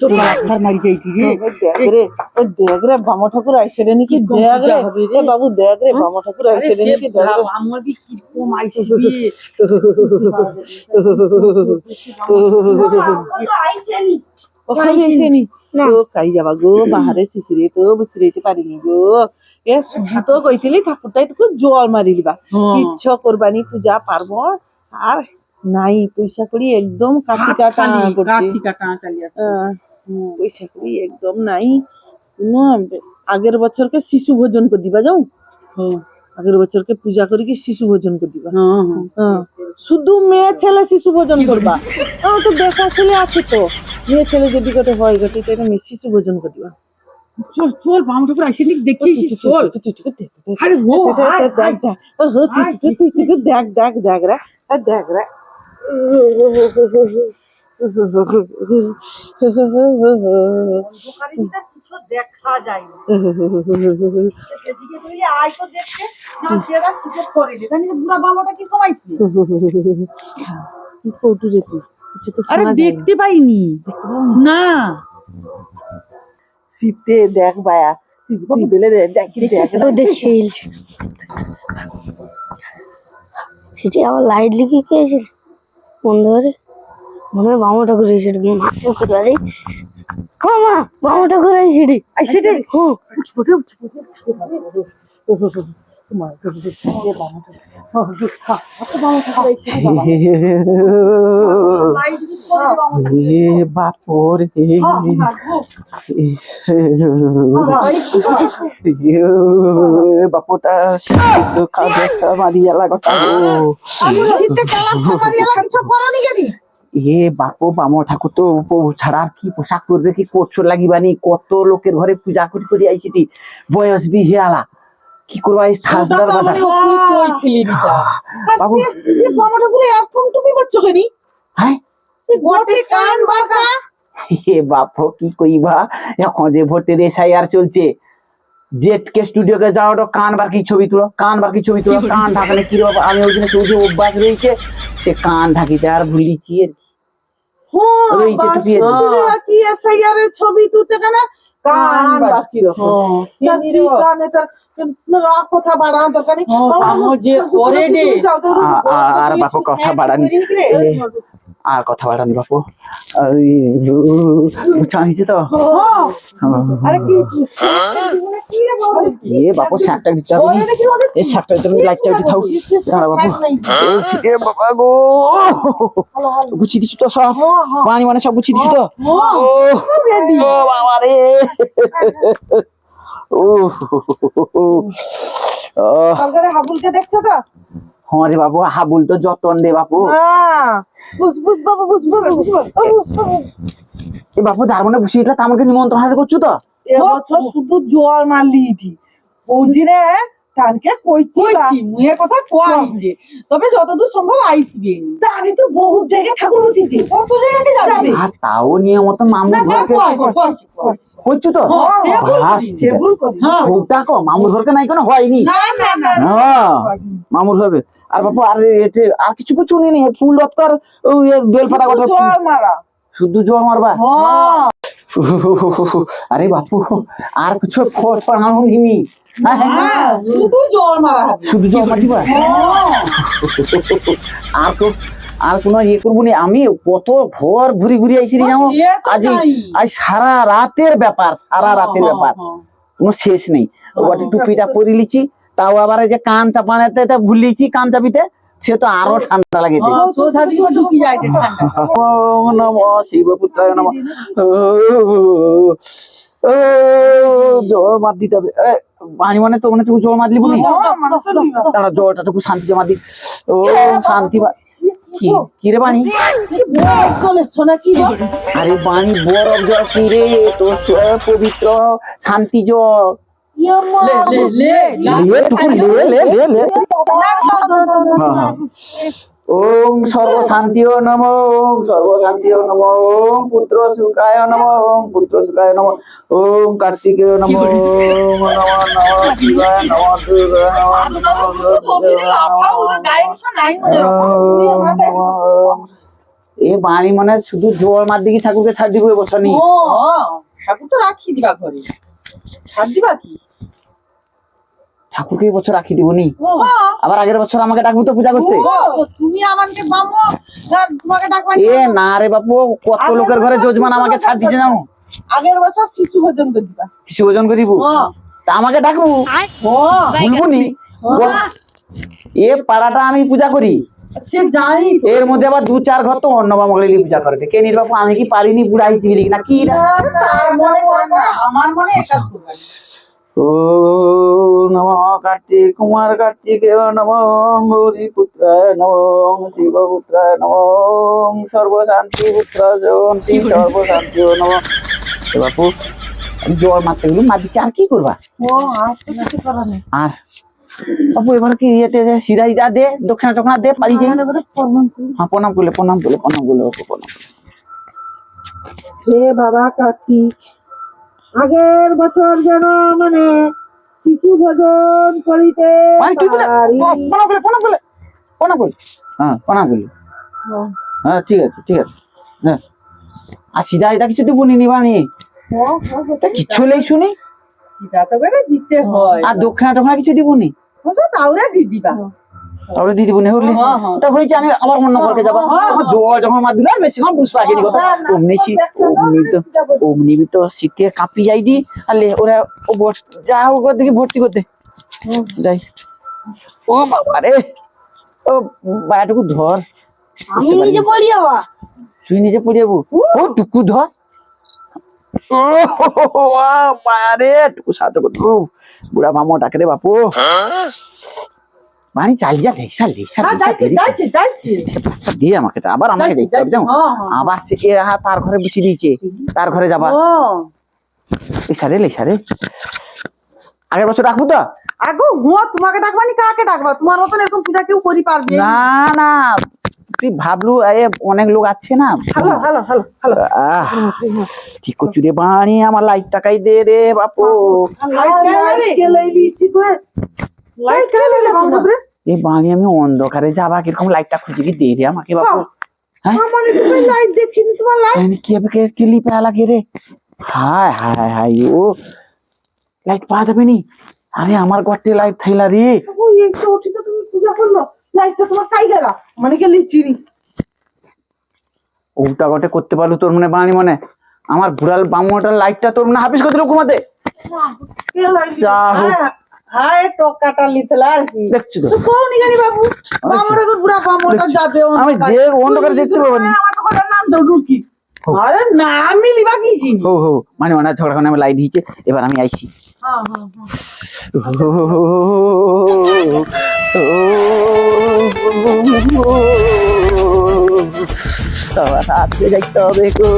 তো কালার মারি যাইটি রে। রে ওই দেখ রে বামা ঠাকুর আইসে রে নাকি কি দেখ রে? কম? এ বাবু দেখ রে বামা ঠাকুর রে সে নাকি দেখ রে। আমার বি কীরকম আইসি ওখানে এসে নি। ও কাই যাবা গো বাহারে শিশিরে তো পারিনি গো। এ শুধু তো ঠাকুরটা একটু জল মারিলিবা। ইচ্ছ করবানি পূজা পার্বণ আর নাই পয়সা করি একদম কাটি কাটা কাটি কাটা চালিয়ে পয়সা করি একদম নাই কোনো আগের বছরকে শিশু ভোজন করে দিবা যাও হ্যাঁ আগের বছরকে পূজা করি কি শিশু ভোজন করে দিবা হ্যাঁ হ্যাঁ হ্যাঁ, শুধু মেয়ে ছেলে শিশু ভোজন করবা তো দেখা ছেলে আছে তো মেয়ে ছেলে যদি কত হয় গটি তাহলে মেয়ে শিশু ভোজন করে দিবা চল চল বাম ঠাকুর আইসি দেখিস চল আরে ও দেখ দেখ দেখ দেখ দেখ দেখ রে কিছু দেখা যায় দেখতে না সেরা সুযোগ বুড়া বাবাটা কি আরে পাইনি। না? শীতে দেখ বায়া তুই বেলে দেখ দেখ রে। সেটি আবার লাইট লিখে কে এসেছে? করে মনে হয় মামা ঠাকুর এসেছে ঠাকুর আরে মামা মামা ঠাকুর এসেছে? আই সেটা হুম এ বাপরে বাপটা তো কাজে শীতে পরানি গেলি এ বাপো বামো ঠাকুর তো ছাড়া আর কি পোশাক করবে কি কোচর লাগিবানি কত লোকের ঘরে পূজা করি করি আইছিটি বয়স বি হেয়ালা কি করবা এই থাসদার বাজার? বাবু সে ঠাকুর এরকম তুমি বাচ্চা কেনি? হ্যাঁ? গোটে কান বাঁকা। এ বাপো কি কইবা? এখন যে ভোটের এসআইআর চলছে। জেট কে স্টুডিওকে যাও তো কান বার কি ছবি তুলো কান বার কি ছবি তুলো কান ঢাকালে কি আমি ওই জন্য সৌদি অভ্যাস রয়েছে সে কান ঢাকিতে আর ভুলিছি আর কি। রয়েছে টুপি আর কি। কি এসআইআর এর ছবি তুলতে কেন? কান বাকি। রকম কানে তার কথা বাড়া দরকার নেই। আমার যে করে রে। আ- আ- আর বাপু কথা বাড়ানি এ, আর কথা বাড়ানি বাপু। হয়েছে তো। এ বাপু শাকটা দিতে হবে নি। এই শাকটা দিতে হবে লাইটটা দিতে হবে। দাঁড়া বাপু। বলছি, এ বাবা গো! গুছিয়ে দিচ্ছি তো সব? পানি মানে সব গুছিয়ে দিচ্ছি তো? ও ও বাবা রে। ও ও হাবুলকে দেখছ তো? হ্যাঁ রে বাবু হাবুল তো যতন রে হ্যাঁ বাবু বাবু বাবু বাবু। এ বাপু যার মনে দিলে তা আমাকে নিমন্ত্রণ হাতে করছ তো? এবছর শুধু জোয়ার মারলি ইটি বৌজিরে তানকে কইছি বা। কইছি মুয়ের কথা কই যে। তবে যতদূর সম্ভব আইসবে। তানি তো বহুত জায়গায় ঠাকুর বসিয়েছে কত জায়গাতে যাবে? আর তাও নিয়ে মতো মামুর ঘরকে করছ তো? সে বাস, বলছি। ঠিক আছে। ভুল করি হ্যাঁ। সৌটা কো মামুর ঘরকে নাই কোনো হয়নি। না না না হ্যাঁ মামুর ঘরকে। আর বাপু আর আর কিছু কিছু নেই ফুল রৎকার ওই বেলপাতা কথা শুধু জোর মারবা? হ্যাঁ। আরে বাপু আর কিছু খোঁজ পাড়ানো নিনি হ্যাঁ, হ্যাঁ, শুধু জল মারা শুধু জল মার আর তো আর কোনো ইয়ে করব নি? আমি কত ঘর ঘুরি ঘুরি আইছি জানো সে আজ আজ সারা রাতের ব্যাপার সারা রাতের ব্যাপার। কোনো শেষ নেই। টুপিটা পরে লিছি তাও আবার এই যে কান চাপানাতে ভুলিছি কান চাপিতে সে তো আরও ঠান্ডা লাগে নমঃ জল মার দিতে হবে। পানি মানে তো মনে হচ্ছে জল মার দিলি বলি তারা জলটা তো শান্তি দি। ও শান্তি কি বাণী? আরে বাণী বরফ জল তো পবিত্র শান্তি জল। ইয়ে হ্যাঁ, হ্যাঁ। ওম সর্বশান্তি নম ওম সর্বশান্তি নম ওম পুত্র সুখায় নম ওম পুত্র সুখায় নম ওম কার্তিকেয় নম নম নম নম এ বাণী মানে শুধু জোয়ার মার দিকে ঠাকুরকে ছাড় দিব এবছর নি ঠাকুর তো রাখি দিবা ঘরে। ছাড় দিবা কি? ঠাকুরকে এবছর রাখি দিব নি আবার আগের বছর আমাকে ডাকবো তো পূজা করতে? তুমি আমাকে তোমাকে ডাকবা এ না রে বাপু কত লোকের ঘরে বছর যজমান আমাকে ছাড় দিতে জানো আগের বছর শিশু ভোজন করে দিবা। কিছু ওজন করিব ও তা আমাকে ডাকবো? ও ভুলবো নি? এ পাড়াটা আমি পূজা করি। সে জানি এর মধ্যে আবার দু চার ঘর তো অন্য বামগলি পূজা করে। কে নির বাপু আমি কি পারিনি বুড়া হয়েছি বলি না কি রে? তার মনে করে করে আমার মনে করবা। ও নম কার্তিক কুমার কার্তিক নম গৌরী পুত্র নম শিব পুত্র নম সর্বশান্তি পুত্র শান্তি সর্বশান্তি নম। বাপু জল মারতে গেলুম মার দিচ্ছি আর কি করবা? আর বাপু এবার কি ইয়েতে সিধা সিধা দে দক্ষিণা টক্ষিণা দে পালি যাই। হ্যাঁ প্রণাম করলে প্রণাম করলে প্রণাম করলে বাপু প্রণাম। হে বাবা কার্তিক আগের বছর যেন মানে শিশু ভোজন করিতে মানে করলে হ্যাঁ প্রণাম করলে হ্যাঁ ঠিক আছে ঠিক আছে। হ্যাঁ আর সিধা সিধা কিছু দিব নি? নিবানি তা নেই শুনি। সেটা তো দিতে হয়। আর দক্ষিণা টক্ষিণা কিছু দিব নি বুঝছ তাওরে দি দিবা। তাহলে দিয়ে দিব নি হলে। হ্যাঁ, হ্যাঁ। তা হয়েছে আমি আবার অন্য ঘরকে যাব। আমার জল যখন মার দিল আর বেশি আমার বুঝতে পারিনি কথা। অমনি শীত অমনি তো অমনি তো শীতে কাঁপি যাই দি আর লে ওরা ও যা হোক দিকে ভর্তি করতে। যাই। ও বাবা রে ও বায়াটুকু ধর। আমি নিজে পড়ি যাবা তুই নিজে পড়ে যাব ও টুকু ধর। টুকু সাহায্য বুড়া মামা ডাকে রে বাপু। বাড়ি চালিয়ে লেসা লেসা হ্যাঁ দিয়ে আমাকে আবার আমাকে দেখতে হবে? হ্যাঁ, হ্যাঁ। আবার সে তার ঘরে বসে দিয়েছে। তার ঘরে যাবা। লেসা রে লেসা রে আগের বছর রাখব তো? আগো হুয়া তোমাকে ডাকবানি কাকে ডাকবা? তোমার মতন এরকম পূজা কেউ করি পারবে না না? তুই ভাবলু এ অনেক লোক আছে না? Hello hello hello hello. আহ, ঠিক করছু রে বাড়ি আমার লাইট টাকাই দে রে বাপু। লাইট কে লাইলি ঠিক করে লাইট কে লাইলি বাবু এই বাড়ি আমি অন্ধকারে যাবা কীরকম লাইটটা খুঁজে কি দে রে আমাকে বাপু হ্যাঁ? মানে লাইট দেখিনি তোমার লাইট কি হবে কে কিলি পেয়া লাগে রে? হায় হায় হায় ও। লাইট পাওয়া যাবে নি? আরে আমার ঘরটি লাইট থাইলা রে। ওই এই তো তো তুমি পূজা করল। লাইটটা তোমার খাই গেল? মানে গেলি চিনি। ওটা গটে করতে পারল তোর মনে বাণী মনে। আমার বুড়াল বামুটার লাইটটা তোর মনে হাফিস করতে যা হোক। হায় টকাটা লিতলা আর কি। দেখছ তো। কোনি বাবু তো বামটা যাবে আমি যে অন্ধকারে দেখতে পাবো না। আমার টকাটার নাম তো রুকি আরে নাম মিলিবা কি চিনি? হো হো। মানে মানে ঝগড়া করে আমি লাইট দিয়েছে এবার আমি আইছি। হ্যাঁ হ্যাঁ হ্যাঁ যাইতে হবে গো।